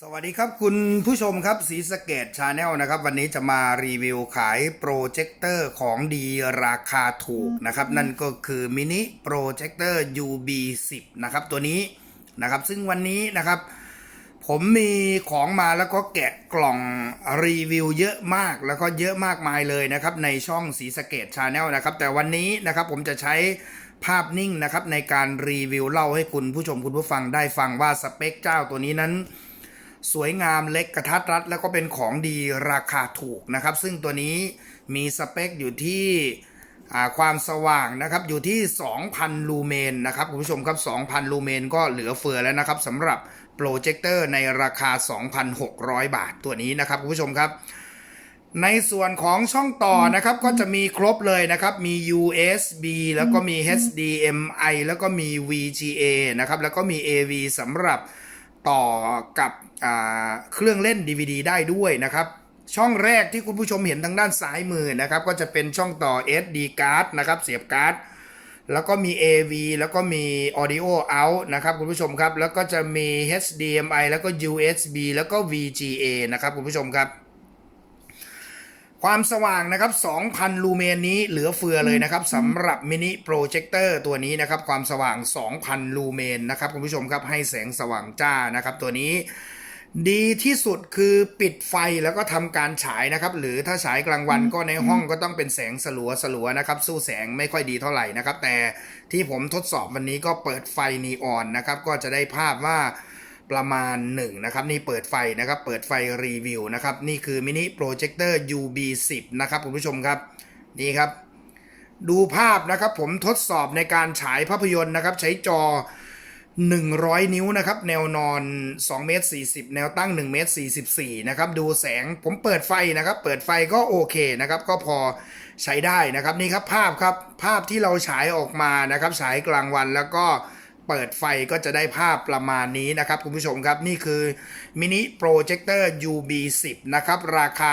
สวัสดีครับคุณผู้ชมครับสีสเกตชาแนลนะครับ วันนี้จะมารีวิวขายโปรเจคเตอร์ของดีราคาถูกนะครับ นั่นก็คือมินิโปรเจคเตอร์ UB10 นะครับตัวนี้นะครับ ซึ่งวันนี้นะครับ ผมมีของมาแล้วก็แกะกล่องรีวิวเยอะมากแล้วก็เยอะมากมายเลยนะครับในช่องสีสเกตชาแนลนะครับ แต่วันนี้นะครับผมจะใช้ภาพนิ่งนะครับในการรีวิวเล่าให้คุณผู้ชมคุณผู้ฟังได้ฟังว่าสเปคเจ้าตัวนี้นั้น สวยงามเล็กกระทัดรัด แล้วก็เป็นของดีราคาถูกนะครับ ซึ่งตัวนี้มีสเปคอยู่ที่ความสว่างนะครับอยู่ที่ 2,000 ลูเมนนะครับคุณผู้ชมครับ 2,000 ลูเมนก็เหลือเฟือแล้วนะครับสำหรับโปรเจคเตอร์ในราคา 2,600 บาทตัวนี้นะครับคุณผู้ชมครับ ในส่วนของช่องต่อนะครับก็จะมีครบเลยนะครับมี USB แล้วก็มี HDMI แล้วก็มี VGA นะครับแล้วก็มี AV สำหรับ ต่อกับเครื่องเล่น DVD ได้ด้วยนะครับ ช่องแรกที่คุณผู้ชมเห็นทางด้านซ้ายมือนะครับ ก็จะเป็นช่องต่อ SD card นะครับ เสียบการ์ดแล้วก็มี AV แล้วก็มี Audio out นะครับคุณผู้ชมครับ แล้วก็จะมี HDMI แล้วก็ USB แล้วก็ VGA นะครับคุณผู้ชมครับ ความสว่างนะครับ 2,000 ลูเมนนี้เหลือเฟือเลยนะครับสำหรับมินิโปรเจคเตอร์ตัวนี้นะครับ ความสว่าง 2,000 ลูเมนนะครับคุณผู้ชมครับให้แสงสว่างจ้านะครับตัวนี้ดีที่สุดคือปิดไฟแล้วก็ทำการฉายนะครับ หรือถ้าฉายกลางวันก็ในห้องก็ต้องเป็นแสงสลัวสลัวๆนะครับ สู้แสงไม่ค่อยดีเท่าไหร่นะครับ แต่ที่ผมทดสอบวันนี้ก็เปิดไฟนีออนนะครับ ก็จะได้ภาพว่า ประมาณหนึ่งนะครับนี่เปิดไฟนะครับเปิดไฟรีวิวนะครับนี่คือมินิโปรเจคเตอร์ UB10 นะครับคุณผู้ชมครับนี่ครับ ดูภาพนะครับผมทดสอบในการฉายภาพยนตร์นะครับใช้จอ 100 นิ้วนะครับแนวนอน2เมตร40 แนวตั้ง1เมตร44นะครับดูแสงผมเปิดไฟนะครับ เปิดไฟก็โอเคนะครับก็พอใช้ได้นะครับนี่ครับภาพครับภาพที่เราฉายออกมานะครับฉายกลางวันแล้วก็ เปิดไฟก็จะได้ภาพประมาณนี้นะครับคุณผู้ชมครับนี่คือมินิโปรเจคเตอร์ UB10 นะครับราคา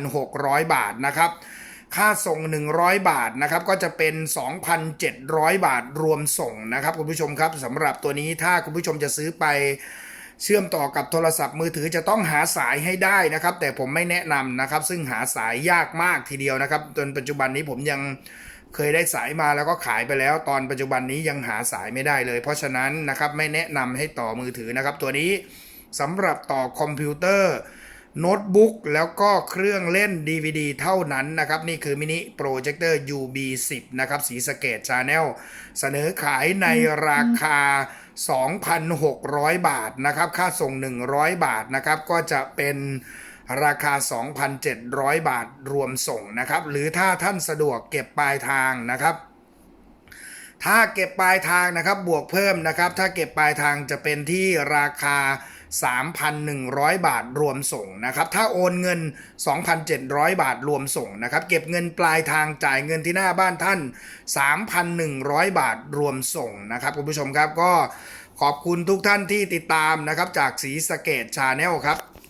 2,600 บาทนะครับค่าส่ง 100 บาทนะครับก็จะเป็น 2,700 บาทรวมส่งนะครับคุณผู้ชมครับสำหรับตัวนี้ถ้าคุณผู้ชมจะซื้อไปเชื่อมต่อกับโทรศัพท์มือถือจะต้องหาสายให้ได้นะครับ แต่ผมไม่แนะนำนะครับ ซึ่งหาสายยากมากทีเดียวนะครับจนปัจจุบันนี้ผมยัง เคยได้สายมาแล้วก็ขายไปแล้ว ตอนปัจจุบันนี้ยังหาสายไม่ได้เลย เพราะฉะนั้นนะครับไม่แนะนำให้ต่อมือถือนะครับ ตัวนี้สำหรับต่อคอมพิวเตอร์โน้ตบุ๊กแล้วก็เครื่องเล่น DVD เท่านั้นนะครับ นี่คือมินิโปรเจคเตอร์ UB10 นะครับสีสเกตชาแนลเสนอขายในราคา 2,600 บาทนะครับ ค่าส่ง 100 บาทนะครับ ก็จะเป็น ราคา 2,700 บาทรวมส่งนะครับ หรือถ้าท่านสะดวกเก็บปลายทางนะครับ ถ้าเก็บปลายทางนะครับบวกเพิ่มนะครับ ถ้าเก็บปลายทางจะเป็นที่ราคา 3,100 บาทรวมส่งนะครับ ถ้าโอนเงิน 2,700 บาทรวมส่งนะครับ เก็บเงินปลายทางจ่ายเงินที่หน้าบ้านท่าน 3,100 บาทรวมส่งนะครับคุณผู้ชมครับก็ขอบคุณทุกท่านที่ติดตามนะครับจากสีสะเกตชาแนลครับ